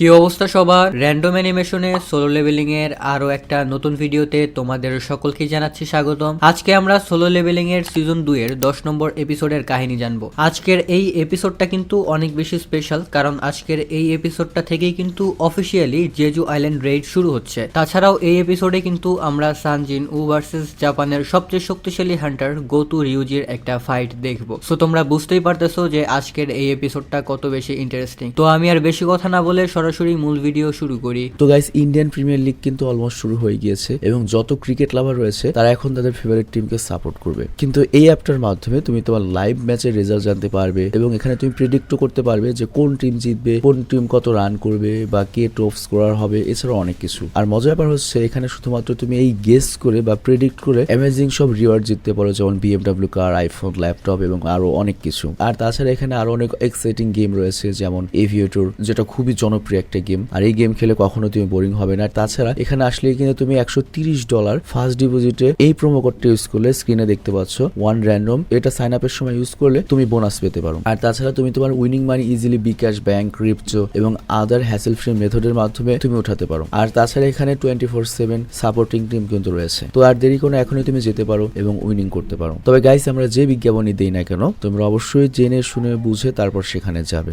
কি অবস্থা সবার? র্যান্ডম অ্যানিমেশনে সোলো লেভেলিং এর আরও একটা নতুন ভিডিওতে তোমাদের সকলকে জানাচ্ছি স্বাগতম। আজকে আমরা সোলো লেভেলিং এর সিজন দুই এর দশ নম্বর এপিসোডের কাহিনী জানব। আজকের এই এপিসোডটা কিন্তু অনেক বেশি স্পেশাল কারণ আজকের এই এপিসোডটা থেকেই কিন্তু অফিসিয়ালি জেজু আইল্যান্ড রেড শুরু হচ্ছে। তাছাড়াও এই এপিসোডে কিন্তু আমরা সানজিন উ ভার্সেস জাপানের সবচেয়ে শক্তিশালী হান্টার গোতু রিউজির একটা ফাইট দেখব। সো তোমরা বুঝতেই পারতেছো যে আজকের এই এপিসোডটা কত বেশি ইন্টারেস্টিং তো আমি আর বেশি কথা না বলে সরাসরি মূল ভিডিও শুরু করি। তো গাইস ইন্ডিয়ান প্রিমিয়ার লিগ কিন্তু অলমোস্ট শুরু হয়ে গিয়েছে এবং যত ক্রিকেট লাভার রয়েছে, তারা এখন তাদের ফেভারিট টিমকে সাপোর্ট করবে। কিন্তু এই অ্যাপটার মাধ্যমে তুমি তোমার লাইভ ম্যাচের রেজাল্ট জানতে পারবে এবং এখানে তুমি প্রেডিক্টও করতে পারবে যে কোন টিম জিতবে, কোন টিম কত রান করবে বা কে টপ স্কোরার হবে, এছাড়াও অনেক কিছু। আর মজার ব্যাপার হচ্ছে, এখানে শুধুমাত্র তুমি এই গেস করে বা প্রেডিক্ট করে অ্যামেজিং সব রিওয়ার্ড জিততে পারো, যেমন বিএমডাব্লিউ কার আইফোন ল্যাপটপ এবং আরও অনেক কিছু। আর তাছাড়া এখানে আরও অনেক এক্সাইটিং গেম রয়েছে, যেমন এভিয়েটর যেটা খুবই জনপ্রিয়। একটা গেম আর এই গেম খেলে কখনো তুমি বোরিং হবে না। তাছাড়া এখানে আসলে কিন্তু তুমি একশো ডলার ফার্স্ট ডিপোজিটে এই প্রোমো কোডটা ইউজ করলে স্ক্রিনে দেখতে পাচ্ছ ওয়ান র্যান্ডম এটা সাইন আপের সময় ইউজ করলে তুমি বোনাস পেতে পারো। আর তাছাড়া তুমি তোমার winning money easily bKash bank crypto এবং আদার হ্যাসেল ফ্রি মেথডের মাধ্যমে তুমি উঠাতে পারো। আর তাছাড়া এখানে twenty four seven supporting team কিন্তু রয়েছে। তো আর দেরি কোনো এখনই তুমি যেতে পারো এবং উইনিং করতে পারো। তবে গাইস আমরা যে বিজ্ঞাপনই দিই না কেন, তোমরা অবশ্যই জেনে, শুনে, বুঝে তারপর সেখানে যাবে।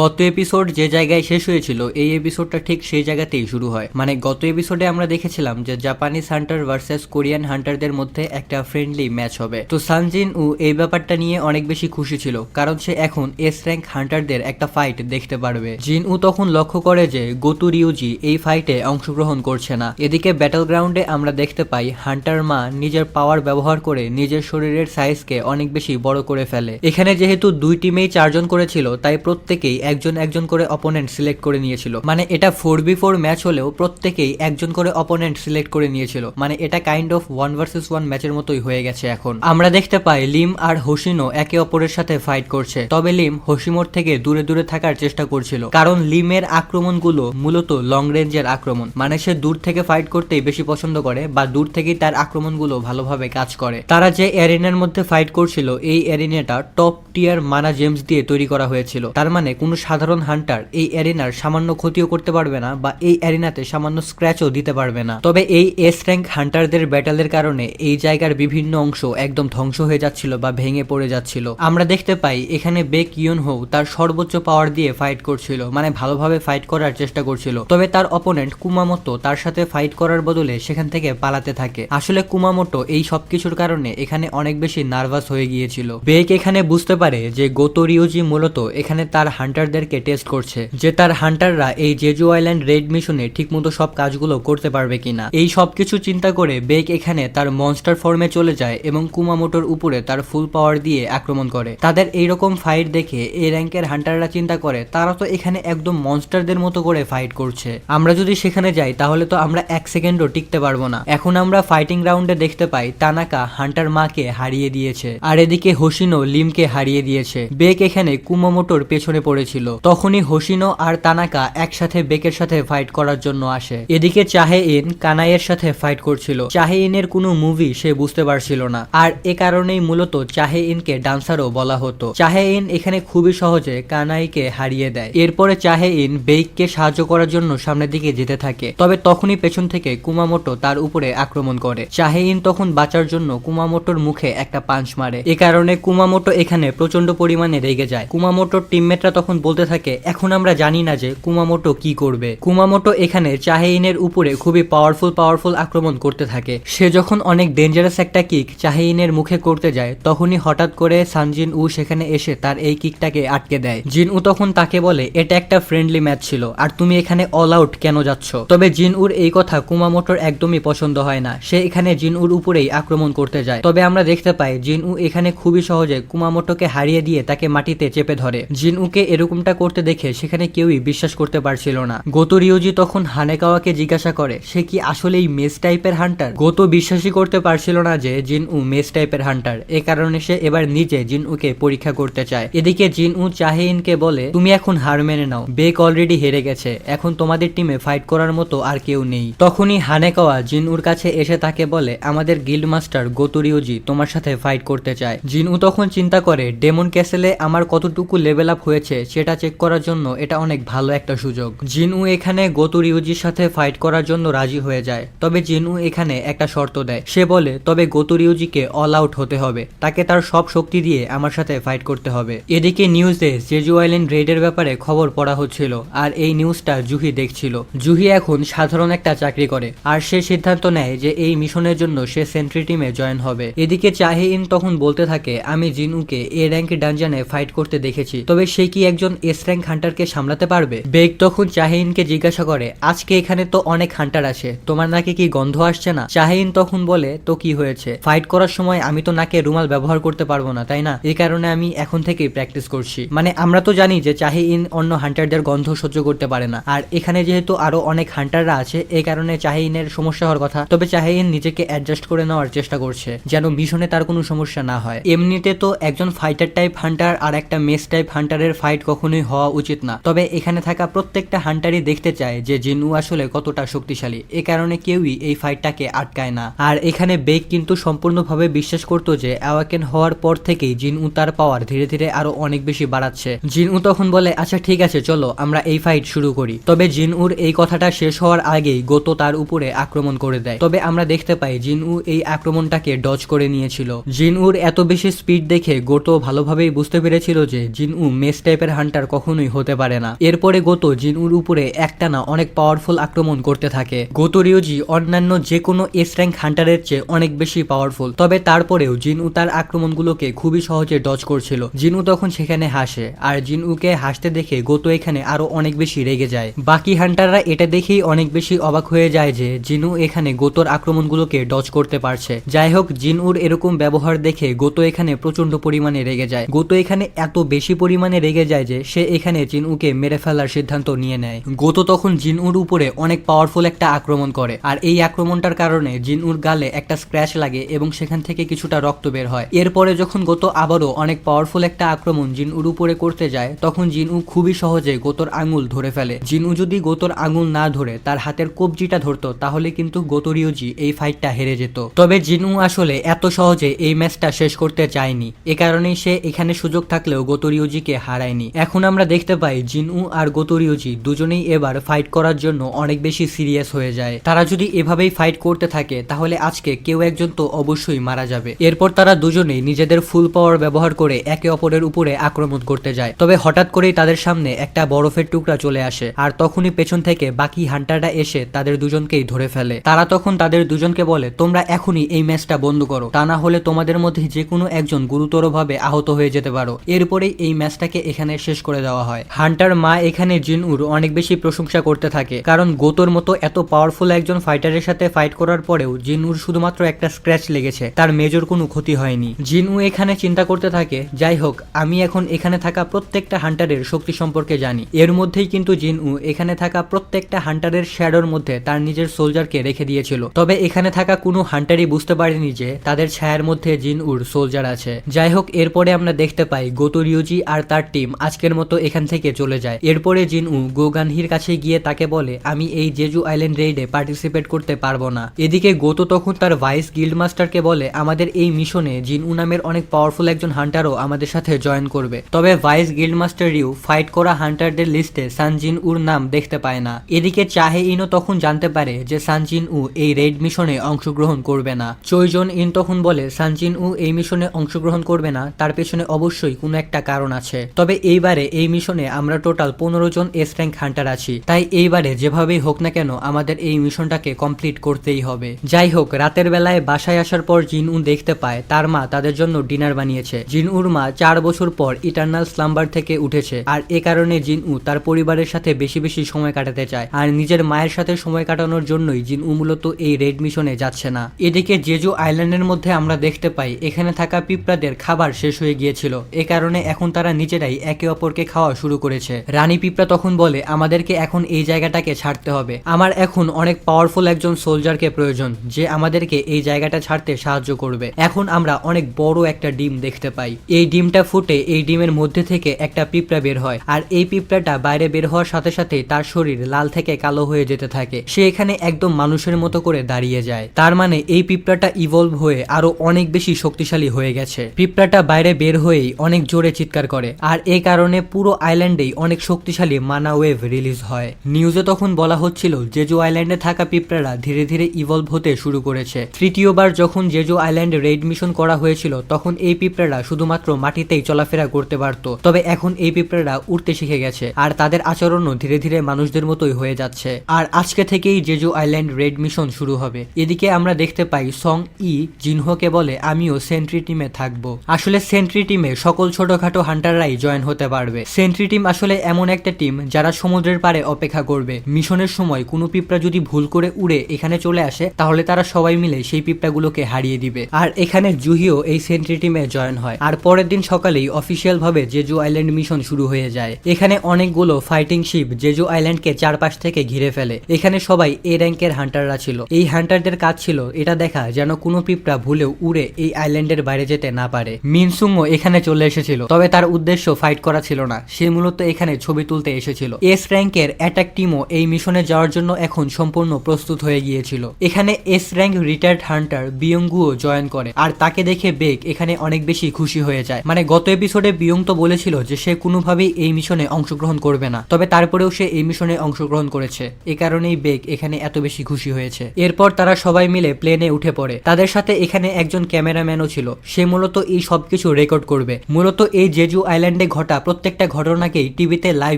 গত এপিসোড যে জায়গায় শেষ হয়েছিল, এই এপিসোডটা ঠিক সেই জায়গাতেই শুরু হয়। মানে গত এপিসোডে আমরা দেখেছিলাম যে জাপানিজ হান্টার ভার্সেস কোরিয়ান হান্টারদের মধ্যে একটা ফ্রেন্ডলি ম্যাচ হবে। তো সানজিন উ এই ব্যাপারটা নিয়ে অনেক বেশি খুশি ছিল, কারণ সে এখন এস র্যাঙ্ক হান্টারদের একটা ফাইট দেখতে পারবে। জিন উ তখন লক্ষ্য করে যে গোতু রিউজি এই ফাইটে অংশগ্রহণ করছে না। এদিকে ব্যাটল গ্রাউন্ডে আমরা দেখতে পাই হান্টার মা নিজের পাওয়ার ব্যবহার করে নিজের শরীরের সাইজকে অনেক বেশি বড় করে ফেলে। এখানে যেহেতু দুই টিমেই চারজন করেছিল, তাই প্রত্যেকেই একজন একজন করে অপোনেন্ট সিলেক্ট করে নিয়েছিল। মানে এটা ফোর বি ফোর ম্যাচ হলেও প্রত্যেকেই একজন করে অপোনেন্ট সিলেক্ট করে নিয়েছিল। মানে এটা kind of one versus one ম্যাচের মতোই হয়ে গেছে এখন। আমরা দেখতে পাই লিম আর হোসিনো একে অপরের সাথে ফাইট করছে। তবে লিম হোসিমোর থেকে দূরে দূরে থাকার চেষ্টা করছিল। কারণ লিমের আক্রমণগুলো মূলত লং রেঞ্জের আক্রমণ। মানে সে দূর থেকে ফাইট করতেই বেশি পছন্দ করে বা দূর থেকেই তার আক্রমণগুলো ভালোভাবে কাজ করে। তারা যে এরিনার মধ্যে ফাইট করছিল, এই এরিনাটা টপ টিয়ার মানা জেমস দিয়ে তৈরি করা হয়েছিল। তার মানে কোনো সাধারণ হান্টার এই এরিনার সামান্য ক্ষতিও করতে পারবে না বা এই এরিনাতে সামান্য স্ক্র্যাচও দিতে পারবে না। তবে এই এস র্যাঙ্ক হান্টারদের ব্যাটালের কারণে এই জায়গার বিভিন্ন অংশ একদম ধ্বংস হয়ে যাচ্ছিল বা ভেঙে পড়ে যাচ্ছিল। আমরা দেখতে পাই এখানে বেক ইয়ন হো তার সর্বোচ্চ পাওয়ার দিয়ে ফাইট করছিল মানে ভালোভাবে ফাইট করার চেষ্টা করছিল। তবে তার অপোনেন্ট কুমামোটো তার সাথে ফাইট করার বদলে সেখান থেকে পালাতে থাকে। আসলে কুমামোটো এই সবকিছুর কারণে এখানে অনেক বেশি নার্ভাস হয়ে গিয়েছিল। বেক এখানে বুঝতে পারে যে গোতরিওজি মূলত এখানে তার হান্টারদেরকে টেস্ট করছে, যে তার হান্টাররা এই জেজু আইল্যান্ড রেড মিশনে ঠিকমতো সব কাজগুলো করতে পারবে কিনা। এই সবকিছু চিন্তা করে বেক এখানে তার মনস্টার ফর্মে চলে যায় এবং কুমামোটোর উপরে তার ফুল পাওয়ার দিয়ে আক্রমণ করে। তাদের এইরকম ফাইট দেখে এই র্যাঙ্কের হান্টাররা চিন্তা করে, তারা তো এখানে একদম মনস্টারদের মতো করে ফাইট করছে। আমরা যদি সেখানে যাই, তাহলে তো আমরা এক সেকেন্ডও টিকতে পারব না। এখন আমরা ফাইটিং রাউন্ডে দেখতে পাই তানাকা হান্টার মাকে হারিয়ে দিয়েছে, আর এদিকে হোসিনো লিমকে হারিয়ে দিয়েছে। বেক এখানে কুমামোটোর পেছনে পড়েছিল। তখনই হোসিনো আর তানাকা একসাথে বেকের সাথে ফাইট করার জন্য আসে। এদিকে চাহে ইন কানাইয়ের সাথে ফাইট করছিল। চাহে ইনের কোনো মুভি সে বুঝতে পারছিল না। আর এ কারণেই মূলত চাহে ইনকে ডান্সারও বলা হতো। চাহে ইন এখানে খুবই সহজে কানাইকে হারিয়ে দেয়। এরপরে চাহে ইন বেইককে সাহায্য করার জন্য সামনের দিকে যেতে থাকে। তবে তখনই পেছন থেকে কুমামোটো তার উপরে আক্রমণ করে। চাহে ইন তখন বাঁচার জন্য কুমামোটোর মুখে একটা পাঞ্চ মারে। এ কারণে কুমামোটো এখানে প্রচণ্ড পরিমাণে রেগে যায়। কুমামোটোর টিমমেটরা তখন বলতে থাকে, এখন আমরা জানি না যে কুমামোটো কি করবে? কুমামোটো এখানে চাহেইনের উপরে খুবই পাওয়ারফুল পাওয়ারফুল আক্রমণ করতে থাকে। সে যখন অনেক ডেঞ্জারাস একটা কিক চাহেইনের মুখে করতে যায়, তখনই হঠাৎ করে সানজিন উ সেখানে এসে তার এই কিকটাকে আটকে দেয়। জিন উ তখন তাকে বলে, এটা একটা ফ্রেন্ডলি ম্যাচ ছিল, আর তুমি এখানে অল আউট কেন যাচ্ছ? তবে জিন উর এই কথা কুমামোটোর একদমই পছন্দ হয় না। সে এখানে জিন উর উপরেই আক্রমণ করতে যায়। তবে আমরা দেখতে পাই, জিন উ এখানে খুবই সহজে কুমামোটোকে হারিয়ে দিয়ে তাকে মাটিতে চেপে ধরে। জিন উকে এরকমটা করতে দেখে সেখানে কেউই বিশ্বাস করতে পারছিল না। গোতো রিওজি তখন হানেকাওয়াকে জিজ্ঞাসা করে, সে কি আসলেই মেস টাইপের হান্টার? গোতো বিশ্বাসই করতে পারছিল না যে জিন উ মেস টাইপের হান্টার। এ কারণে সে এবার নিজে জিন উকে পরীক্ষা করতে চায়। এদিকে জিন উ চাহেইনকে বলে, তুমি এখন হার মেনে নাও। বেক অলরেডি হেরে গেছে। এখন তোমাদের টিমে ফাইট করার মতো আর কেউ নেই। তখনই হানেকাওয়া জিন উর কাছে এসে তাকে বলে, আমাদের গিল্ড মাস্টার গোতুরিওজি তোমার সাথে ফাইট করতে চায়। জিন উ তখন চিন্তা করে ডেমন ক্যাসেলে আমার কতটুকু লেভেল আপ হয়েছে সেটা চেক করার জন্য এটা অনেক ভালো ভালো একটা সুযোগ। জিনু এখানে গোতু রিউজির সাথে ফাইট করার জন্য রাজি হয়ে যায়। তবে জিনু এখানে একটা শর্ত দেয়। সে বলে, তবে গোতু রিউজিকে অল আউট হতে হবে। তাকে তার সব শক্তি দিয়ে আমার সাথে ফাইট করতে হবে। এদিকে নিউজে জেজু আইল্যান্ড রেডের ব্যাপারে খবর পড়া হচ্ছিল, আর এই নিউজটা জুহি দেখছিল। জুহি এখন সাধারণ একটা চাকরি করে, আর সে সিদ্ধান্ত নেয় যে এই মিশনের জন্য সে সেন্ট্রি টিমে জয়েন হবে। এদিকে চাহিইন তখন বলতে থাকে, আমি জিনুকে এ র্যাঙ্ক ডানজানে ফাইট করতে দেখেছি, তবে সে কি একজন এস র্যাঙ্ক হান্টারকে সামলাতে পারবে? বেগ তখন চাহিইনকে জিজ্ঞাসা করে, আজকে এখানে তো অনেক হান্টার আছে, তোমার নাকে কি গন্ধ আসছে না? চাহিইন তখন বলে, তো কি হয়েছে? ফাইট করার সময় আমি তো নাকে রুমাল ব্যবহার করতে পারব না, তাই না? এই কারণে আমি এখন থেকেই প্র্যাকটিস করছি। মানে আমরা তো জানি যে চাহিইন অন্য হান্টারদের গন্ধ সহ্য করতে পারে না। আর এখানে যেহেতু আরও অনেক হান্টাররা আছে এই কারণে চাহিইনের সমস্যা হওয়ার কথা, তবে চাহিইন নিজেকে অ্যাডজাস্ট করে নেওয়ার চেষ্টা করছে, যেন মিশনে তার কোনো সমস্যা না হয়। এমনিতে তো একজন ফাইটার টাইপ হান্টার আর একটা মেস টাইপ হান্টারের ফাইট কখনোই হওয়া উচিত না। তবে এখানে থাকা প্রত্যেকটা হান্টারই দেখতে চায় যে জিনু আসলে কতটা শক্তিশালী। এ কারণে কেউই এই ফাইটটাকে আটকায় না। আর এখানে বেগ কিন্তু সম্পূর্ণভাবে বিশ্বাস করতো যে অ্যাওয়াকেন হওয়ার পর থেকেই জিনু তার পাওয়ার ধীরে ধীরে আরও অনেক বেশি বাড়াচ্ছে। জিনু তখন বলে আচ্ছা ঠিক আছে, চলো, আমরা এই ফাইট শুরু করি। তবে জিনউর এই কথাটা শেষ হওয়ার আগেই গোতো তার উপরে আক্রমণ করে দেয়। তবে আমরা দেখতে পাই জিনউ এই আক্রমণটাকে ডজ করে নিয়েছিল। জিনউর এত বেশি স্পিড দেখে গোতো ভালোভাবেই বুঝতে পেরেছিল যে জিনউ মেস টাইপের হান্টার কখনোই হতে পারে না। এরপরে গোতো জিনউর উপরে একটানা অনেক পাওয়ারফুল আক্রমণ করতে থাকে। গোতো রিওজি অন্যান্য যে কোনো এস র্যাঙ্ক হান্টারের চেয়ে অনেক বেশি পাওয়ারফুল তবে তারপরেও জিনু তার আক্রমণগুলোকে খুবই সহজে ডজ করছিল। জিনু তখন সেখানে হাসে, আর জিনউকে হাসতে দেখে গোতো এখানে আরও অনেক বেশি রেগে যায়। বাকি হান্টাররা এটা দেখেই অনেক বেশি অবাক হয়ে যায় যে জিনু এখানে গোতোর আক্রমণগুলোকে ডজ করতে পারছে। যাই হোক জিনউর এরকম ব্যবহার দেখে গোতো এখানে প্রচণ্ড পরিমাণে রেগে যায়। গোতো এখানে এত বেশি পরিমাণে রেগে যায় যে সে এখানে জিনউকে মেরে ফেলার সিদ্ধান্ত নিয়ে নেয়। গোতো তখন জিনউর উপরে অনেক পাওয়ারফুল একটা আক্রমণ করে। আর এই আক্রমণটার কারণে জিনউর গালে একটা স্ক্র্যাচ লাগে এবং সেখান থেকে কিছুটা রক্ত বের হয়। এরপরে যখন গোতো আবারও অনেক পাওয়ারফুল একটা আক্রমণ জিনউর উপরে করতে যায়, তখন জিনউ খুবই সহজে গোতোর আঙুল ধরে ফেলে। জিনু যদি গোতোর আঙুল না ধরে তার হাতের কবজিটা ধরতো, তাহলে কিন্তু গোতরিওজি এই ফাইটটা হেরে যেত। তবে জিনু আসলে এত সহজে এই ম্যাচটা শেষ করতে চায়নি। এ কারণেই সে এখানে সুযোগ থাকলেও গোতরিওজিকে হারায়নি। এখন আমরা দেখতে পাই জিনু আর গোতরিওজি দুজনেই এবার ফাইট করার জন্য অনেক বেশি সিরিয়াস হয়ে যায়। তারা যদি এভাবেই ফাইট করতে থাকে, তাহলে আজকে কেউ একজন তো অবশ্যই মারা যাবে। এরপর তারা দুজনেই নিজেদের ফুল পাওয়ার ব্যবহার করে একে অপরের উপরে আক্রমণ করতে যায়। তবে হঠাৎ করেই তাদের সামনে একটা বরফের টুকরা চলে আসে, আর তখনই পেছন থেকে বাকি হান্টাররা এসে তাদের দুজনকেই ধরে ফেলে। তারা তখন তাদের দুজনকে বলে, তোমরা এখনই এই ম্যাচটা বন্ধ করো। তা না হলে তোমাদের মধ্যে যে কোনো একজন গুরুতরভাবে আহত হয়ে যেতে পারো। এরপরেই এই ম্যাচটাকে এখানে শেষ করে দেওয়া হয়। হান্টার মা এখানে জিনউর অনেক বেশি প্রশংসা করতে থাকে। কারণ গোতোর মতো এত পাওয়ারফুল একজন ফাইটারের সাথে ফাইট করার পরেও জিনউর শুধুমাত্র একটা স্ক্র্যাচ লেগেছে। তার মেজর কোনো ক্ষতি হয়নি। জিনউ এখানে চিন্তা করতে থাকে, যাই হোক, আমি এখন এখানে থাকা প্রত্যেকটা হান্টারের শক্তি সম্পর্কে জানি। এর মধ্যেই কিন্তু জিনউ এখানে থাকা প্রত্যেকটা হান্টারের শ্যাডোর মধ্যে তার নিজের সোলজারকে রেখে দিয়েছিল। তবে এখানে থাকা কোনো হান্টারই বুঝতে পারেনি যে তাদের ছায়ার মধ্যে জিনউর সোলজার আছে। যাই হোক, এরপরে আমরা দেখতে পাই গোতো রিউজি আর তার টিম আজকের মতো এখান থেকে চলে যায়। এরপরে জিনউ গোগানহির কাছে গিয়ে তাকে বলে, আমি এই জেজু আইল্যান্ড রেইডে পার্টিসিপেট করতে পারব না। এদিকে গোতো তখন তার ভাইস গিল্ড মাস্টারকে বলে, আমাদের এই মিশনে জিনউ নামের অনেক পাওয়ারফুল একজন হান্টারও আমাদের সাথে জয়েন করবে। তবে vice guild master Ryu fight করা হান্টারদের লিস্টে সানজিন উর নাম দেখতে পায় না। এদিকে চাহে ইনও তখন জানতে পারে যে সানজিন উ এই রেড মিশনে অংশগ্রহণ করবে না। চৈজন ইন তখন বলে সানজিন উ এই মিশনে অংশগ্রহণ করবে না, তার পেছনে অবশ্যই কোনো একটা কারণ আছে। তবে এইবারে এই মিশনে আমরা টোটাল পনেরো জন এস র্যাঙ্ক হান্টার আছি। তাই এইবারে যেভাবেই হোক না কেন আমাদের এই মিশনটাকে কমপ্লিট করতেই হবে। যাই হোক, রাতের বেলায় বাসায় আসার পর জিন উ দেখতে পায়, তার মা তাদের জন্য ডিনার বানিয়েছে। জিন উর মা চার বছর পর ইটার্নাল স্লাম্বার থেকে উঠেছে, আর এ কারণে জিন উ তার পরিবারের সাথে বেশি বেশি সময় কাটাতে চায়, আর নিজের মায়ের সাথে সময় কাটানোর জন্যই জিন উ মূলত এই রেড মিশনে যাচ্ছে না। এদিকে জেজু আইল্যান্ডের মধ্যে আমরা দেখতে পাই, এখানে থাকা পিঁপড়াদের খাবার শেষ হয়ে গিয়েছিল। এ কারণে এখন তারা নিজেরাই একে অপরকে খাওয়া শুরু করেছে। রানী পিঁপড়া তখন বলে, আমাদেরকে এখন এই জায়গাটাকে ছাড়তে হবে। আমার এখন অনেক পাওয়ারফুল একজন সোলজারকে প্রয়োজন, যে আমাদেরকে এই জায়গাটা ছাড়তে সাহায্য করবে। এখন আমরা অনেক বড় একটা ডিম দেখতে পাই। এই ডিমটা ফুটে এই ডিমের মধ্যে থেকে একটা পিঁপড়া বের হয়, আর এই পিঁপড়াটা বাইরে বের হওয়ার সাথে সাথে তার শরীর লাল থেকে কালো হয়ে যেতে থাকে। সে এখানে একদম মানুষের মতো করে দাঁড়িয়ে যায়। তার মানে এই পিঁপড়াটা ইভলভ হয়ে আরও অনেক বেশি শক্তিশালী হয়ে গেছে। পিঁপড়াটা বাইরে বের হয়েই অনেক জোরে চিৎকার করে, আর এই কারণে পুরো আইল্যান্ডেই অনেক শক্তি শক্তিশালী মানা ওয়েভ রিলিজ হয়। নিউজে তখন বলা হচ্ছিল, জেজু আইল্যান্ডে থাকা পিঁপড়ারা ধীরে ধীরে ইভলভ হতে শুরু করেছে। তৃতীয়বার যখন জেজু আইল্যান্ডে রেড মিশন করা হয়েছিল, তখন এই পিঁপড়ারা শুধুমাত্র মাটিতেই চলাফেরা করতে পারত। তবে এখন এই পিঁপড়ারা উঠতে শিখে গেছে, আর তাদের আচরণও ধীরে ধীরে মানুষদের মতোই হয়ে যাচ্ছে। আর আজকে থেকেই জেজু আইল্যান্ড রেড মিশন শুরু হবে। এদিকে আমরা দেখতে পাই, সং ই জিনহোকে বলে, আমিও সেন্ট্রি টিমে থাকব। আসলে সেন্ট্রি টিমে সকল ছোটখাটো হান্টাররাই জয়েন হতে পারবে। সেন্ট্রি টিম আসলে এমন একটা টিম যারা সমুদ্রের পাড়ে অপেক্ষা করবে। মিশনের সময় কোনো পিঁপড়া যদি ভুল করে উড়ে এখানে চলে আসে, তাহলে তারা সবাই মিলে সেই পিঁপড়াগুলোকে হারিয়ে দিবে। আর এখানে জুহিও এই সেন্ট্রি টিমে জয়েন হয়। আর পরের দিন সকালেই অফিসিয়াল ভাবে জেজু আইল্যান্ড মিশন শুরু হয়ে যায়। এখানে অনেকগুলো ফাইটিং শিপ জেজু আইল্যান্ডকে চারপাশ থেকে ঘিরে ফেলে। এখানে সবাই এ র্যাঙ্কের হান্টাররা ছিল। এই হান্টারদের কাজ ছিল এটা দেখা যেন কোনো পিঁপড়া ভুলেও উড়ে এই আইল্যান্ডের বাইরে যেতে না পারে। মিনসুংও এখানে চলে এসেছিল, তবে তার উদ্দেশ্য ফাইট করা ছিল না। সে মূলত এখানে ছবি তুলতে এসেছিল। এস র্যাঙ্কের অ্যাটাক টিমও এই মিশনে যাওয়ার জন্য এখন সম্পূর্ণ প্রস্তুত হয়ে গিয়েছিল। এখানে এস র্যাঙ্ক রিটায়ার্ড হান্টার বিয়ঙ্গুও জয়েন করে, আর তাকে দেখে বেগ এখানে অনেক বেশি খুশি হয়ে যায়। মানে গত এপিসোডে বিয়ং তো বলেছিল যে সে কোনোভাবেই এই মিশনে অংশগ্রহণ করবে না, তবে তারপরেও সে এই মিশনে অংশগ্রহণ করেছে। এ কারণেই বেগ এখানে এত বেশি খুশি হয়েছে। এরপর তারা সবাই মিলে প্লেনে উঠে পড়ে। তাদের সাথে এখানে একজন ক্যামেরাম্যানও ছিল। সে মূলত এই সবকিছু রেকর্ড করবে। মূলত এই জেজু আইল্যান্ডে ঘটা প্রত্যেকটা ঘটনাকেই টিভিতে লাইভ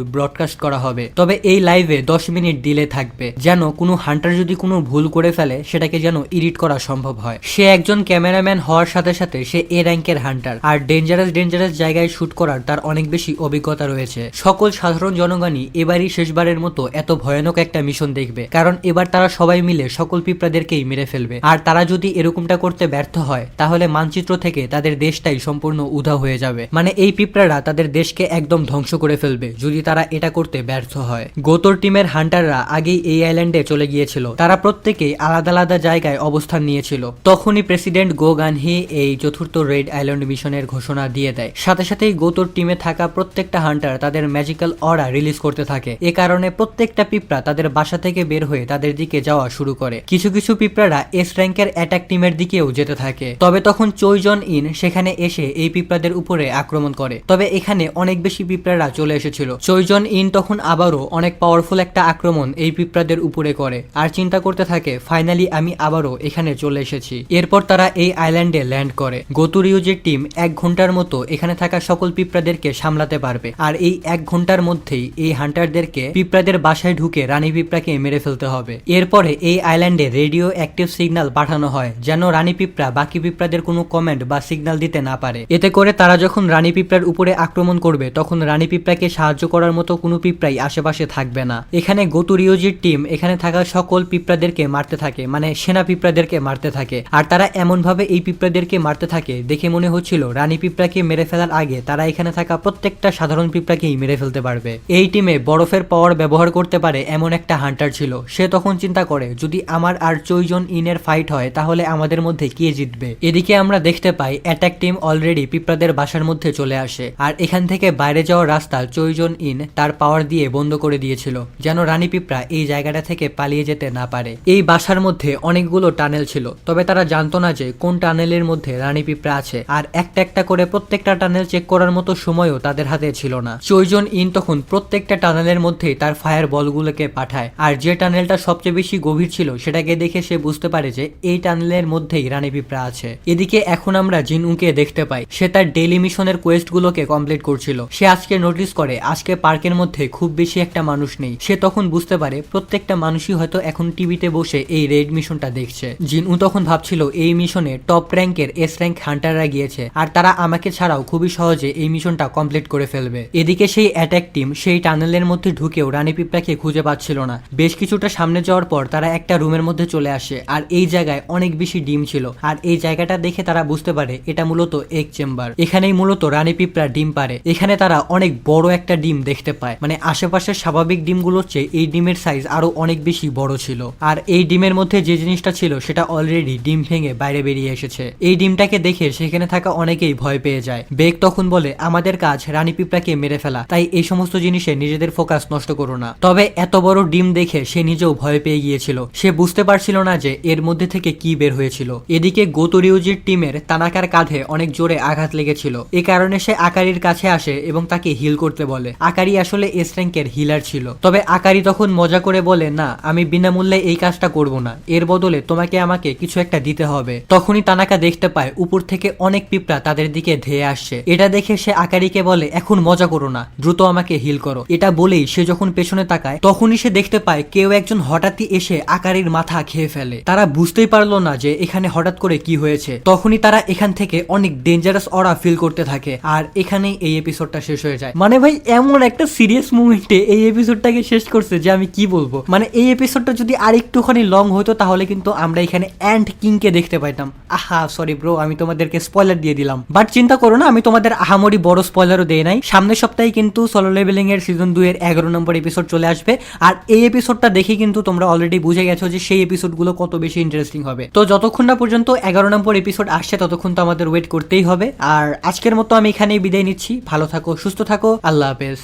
ব্রডকাস্ট করা হবে। তবে এই লাইভে দশ মিনিট ডিলে থাকবে। যেন কোনো হান্টার যদি কোনো ভুল করে ফেলে, সেটাকে যেন এডিট করা সম্ভব হয়। সে একজন ক্যামেরাম্যান হওয়ার সাথে সাথে সে এ র্যাঙ্কের হান্টার আর ডেঞ্জারাস ডেঞ্জারাস জায়গায় শুট করার তার অনেক বেশি অভিজ্ঞতা রয়েছে। সকল সাধারণ জনগণই এবারই শেষবারের মতো এত ভয়ানক একটা মিশন দেখবে। কারণ এবার তারা সবাই মিলে সকল পিঁপড়াদেরকেই মেরে ফেলবে। আর তারা যদি এরকমটা করতে ব্যর্থ হয়, তাহলে মানচিত্র থেকে তাদের দেশটাই সম্পূর্ণ উধা হয়ে যাবে। মানে এই পিঁপড়ারা তাদের দেশকে একদম ধ্বংস করে ফেলবে। যদি তারা এটা করতে ব্যর্থ হয়। গোতর টিমের হান্টাররা আগেই এই আইল্যান্ডে চলে গিয়েছিল। তারা প্রত্যেকেই আলাদা আলাদা জায়গায় অবস্থান নিয়েছিল। তখনই প্রেসিডেন্ট গো গানহি এই চতুর্থ রেড আইল্যান্ড মিশনের ঘোষণা দিয়ে দেয়। সাথে সাথেই গোতর টিমে থাকা প্রত্যেকটা হান্টার তাদের ম্যাজিক্যাল অরা রিলিজ করতে থাকে। এ কারণে প্রত্যেকটা পিঁপড়া তাদের বাসা থেকে বের হয়ে তাদের দিকে যাওয়া শুরু করে। কিছু কিছু পিঁপড়ারা এস র্যাঙ্কের অ্যাটাক টিমের দিকেও যেতে থাকে। তবে তখন চৈজন ইন সেখানে এসে এই পিঁপড়াদের উপরে আক্রমণ করে। তবে এখানে অনেক বেশি পিঁপড়ারা চলে এসেছিল। চৈজন ইন তখন আবারও অনেক পাওয়ারফুল একটা আক্রমণ এই পিঁপড়াদের উপরে করে। আর চিন্তা করতে থাকে ফাইনালি আমি আবারও এখানে চলে এসেছি। এরপর তারা এই আইল্যান্ডে ল্যান্ড করে। গোতুরিউজের টিম এক ঘণ্টার মতো এখানে থাকা সকল পিঁপড়াদেরকে সামলাতে পারবে। আর এই এক ঘণ্টার মধ্যেই এই হান্টারদেরকে পিঁপড়াদের বাসায় ঢুকে রানী পিঁপড়াকে মেরে ফেলতে হবে। এরপরে এই আইল্যান্ডে রেডিও অ্যাক্টিভ সিগন্যাল পাঠানো হয়, যেন রানী পিঁপড়া বাকি পিঁপড়াদের কোনো কমেন্ট বা সিগন্যাল দিতে না পারে। এতে করে তারা যখন রানী পিঁপড়ার উপরে আক্রমণ করবে, তখন রানী পিঁপড়াকে সাহায্য করার মতো কোনো পিঁপড়াই আশেপাশে থাকবে না। এখানে গোতুরিওজির টিম, এখানে থাকা সকল পিঁপড়াদেরকে মারতে থাকে মানে সেনা পিঁপড়াদেরকে মারতে থাকে। আর তারা এমনভাবে এই পিঁপড়াদেরকে মারতে থাকে, দেখে মনে হচ্ছিল রানী পিঁপড়াকে মেরে ফেলার আগে তারা এখানে থাকা প্রত্যেকটা সাধারণ পিঁপড়াকেই মেরে ফেলতে পারবে। এই টিমে বরফের পাওয়ার ব্যবহার করতে পারে এমন একটা হান্টার ছিল। সে তখন চিন্তা করে, যদি আমার আর চৈজন ইনের ফাইট হয়, তাহলে আমাদের মধ্যে কে জিতবে? এদিকে আমরা দেখতে পাই, অ্যাটাক টিম অলরেডি পিঁপড়াদের বাসার মধ্যে চলে আসে। আর এখান থেকে বাইরে যাওয়ার রাস্তা চৈজন ইন তার পাওয়ার দিয়ে বন্ধ করে দিয়েছিল, যেন রানী পিঁপড়া এই জায়গাটা থেকে পালিয়ে যেতে না পারে। এই বাসার মধ্যে অনেকগুলো টানেল ছিল, তবে তারা জানতো না যে কোন টানেলের মধ্যে রানী পিঁপড়া আছে, আর একটা একটা করে প্রত্যেকটা টানেল চেক করার মতো সময়ও তাদের হাতে ছিল না। চৈজন ইন তখন প্রত্যেকটা টানেলের মধ্যেই তার ফায়ার বলগুলোকে পাঠায়, আর যে টানেলটা সবচেয়ে বেশি গভীর ছিল সেটাকে দেখে সে বুঝতে পারে যে এই টানেলের মধ্যেই রানী পিঁপড়া আছে। এদিকে এখন আমরা জিনউকে দেখতে পাই, সে তার ডেলি মিশনের কোয়েস্ট গুলোকে কমপ্লিট করছিল। সে আজকে নোটিস করে, আজকে পার্কের মধ্যে খুব বেশি একটা মানুষ নেই, সে তখন বুঝতে পারে প্রত্যেকটা মানুষই হয়তো এখন টিভিতে বসে এই রেড মিশনটা দেখছে। জিনু তখন ভাবছিল এই মিশনে টপ র্যাঙ্কের এস র্যাঙ্ক হান্টাররা গিয়েছে, আর তারা আমাকে ছাড়াও খুবই সহজে এই মিশনটা কমপ্লিট করে ফেলবে। এদিকে সেই অ্যাটাক টিম সেই টানেলের মধ্যে ঢুকেও রানী পিঁপড়াকে খুঁজে পাচ্ছিল না। বেশ কিছুটা সামনে যাওয়ার পর তারা একটা রুমের মধ্যে চলে আসে, আর এই জায়গায় অনেক বেশি ডিম ছিল, আর এই জায়গাটা দেখে তারা বুঝতে পারে এটা মূলত এক চেম্বার। এখানেই মূলত রানী পিঁপড়া ডিম পারে এখানে তারা অনেক বড় একটা ডিম দেখতে পায়। মানে আশেপাশের স্বাভাবিক ডিমগুলোর চেয়ে এই ডিমের সাইজ আরও অনেক বেশি বড় ছিল। আর এই ডিমের মধ্যে যে জিনিসটা ছিল, সেটা অলরেডি ডিম ভেঙে বাইরে বেরিয়ে এসেছে। এই ডিমটাকে দেখে সেখানে থাকা অনেকেই ভয় পেয়ে যায়। বেগ তখন বলে, আমাদের কাজ রানী পিঁপড়াকে মেরে ফেলা। তাই এই সমস্ত জিনিসে নিজেদের ফোকাস নষ্ট করো না। তবে এত বড় ডিম দেখে সে নিজেও ভয় পেয়ে গিয়েছিল। সে বুঝতে পারছিল না যে এর মধ্যে থেকে কি বের হয়েছিল। এদিকে গোতরিউজির টিমের তানাকার কাঁধে অনেক জোরে আঘাত লেগেছিল। এ কারণে সে আকারির কাছে আসে এবং তাকে হিল করতে বলে। আকারি আসলে এস র্যাঙ্কের হিলার ছিল। তবে আকারি তখন মজা করে বলে, না, আমি বিনামূল্যে এই কাজটা করব না। এর বদলে তোমাকে আমাকে কিছু একটা দিতে হবে। তখনই তানাকা দেখতে পায়, উপর থেকে অনেক পিঁপড়া তাদের দিকে ধেয়ে আসছে। এটা দেখে সে আকারিকে বলে, এখন মজা করো না, দ্রুত আমাকে হিল করো। এটা বলেই সে যখন পেছনে তাকায়, তখনই সে দেখতে পায়, কেউ একজন হঠাৎই এসে আকারির মাথা খেয়ে ফেলে। তারা বুঝতেই পারল না যে এখানে হঠাৎ করে কি হয়েছে। তখনই তারা এখান থেকে অনেক ডেঞ্জারাস অরা ফিল করতে থাকে। আর এখানেই এই এপিসোডটা শেষ হয়ে যায়। মানে ভাই, এমন একটা সিরিয়াস মুভমেন্টে এই এপিসোডটাকে শেষ করছে যে আমি কি বলব? মানে এই এপিসোডটা যদি আর একটুখানি লং হতো, তাহলে কিন্তু আমরা এখানে অ্যান্ড কিংকে দেখতে পাইতাম। আহা সরি ব্রো আমি তোমাদেরকে স্পয়লার দিয়ে দিলাম। বাট চিন্তা করো না, আমি তোমাদের আহামরি বড় স্পয়লারও দেই নাই। সামনের সপ্তাহে কিন্তু সলো লেভেলিং এর সিজন দুই এর এগারো নম্বর এপিসোড চলে আসবে। আর এই এপিসোডটা দেখে কিন্তু তোমরা অলরেডি বুঝে গেছো যে সেই এপিসোডগুলো কত বেশি ইন্টারেস্টিং হবে। তো যতক্ষণ না পর্যন্ত এগারো নম্বর এপিসোড আসছে, ততক্ষণ তো আমাদের ওয়েট করতেই হবে। আর আজকের মতো আমি এখানেই বিদায় নিচ্ছি। ভালো থাকো, সুস্থ থাকো। আল্লাহ হাফেজ।